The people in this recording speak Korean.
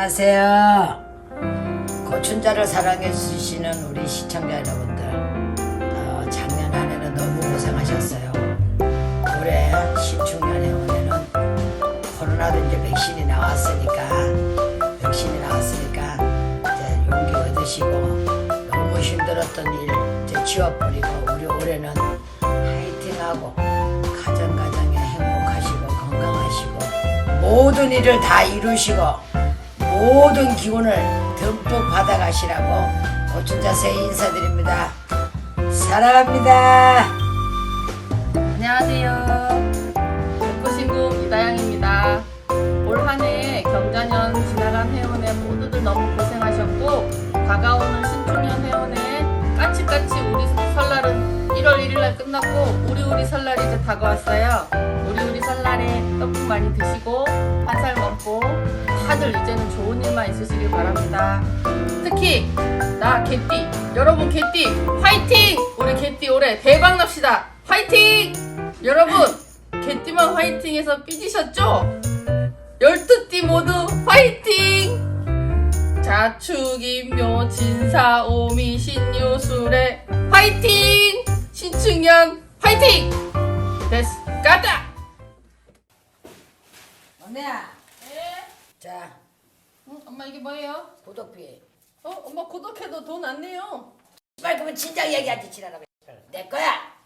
안녕하세요. 고춘자를 사랑해 주시는 우리 시청자 여러분들. 어, 작년 한 해는 너무 고생하셨어요. 올해 신축년에 올해는 코로나도 이제 백신이 나왔으니까 백신이 나왔으니까 이제 용기 얻으시고 너무 힘들었던 일 이제 지워버리고 우리 올해는 화이팅하고 가정 가정에 행복하시고 건강하시고 모든 일을 다 이루시고 모든 기운을 듬뿍 받아가시라고 고춘자세 인사드립니다. 사랑합니다. 안녕하세요. 백구신국 이다영입니다. 올 한해 경자년 지나간 해운에 모두들 너무 고생하셨고 다가오는 신축년 해운에 까치까치 우리 설날은 1월 1일날 끝났고 우리 우리 설날이 이제 다가왔어요. 우리 우리 설날에 떡국 많이 드시고 한 살 먹고 다들 이제는 좋은 일만 있으시길 바랍니다. 특히 나 개띠 여러분 개띠 화이팅! 우리 개띠 올해 대박 납시다. 화이팅! 여러분 개띠만 화이팅해서 삐지셨죠? 열두 띠 모두 화이팅! 자축인묘 진사오미 신유술에 화이팅! 신축년 화이팅! 됐어 가자! 언니야, 네? 자 응, 엄마 이게 뭐예요? 구독비. 어 엄마 구독해도 돈 안 내요 빨리 그러면 진작 얘기하지 지랄하고. 내 거야.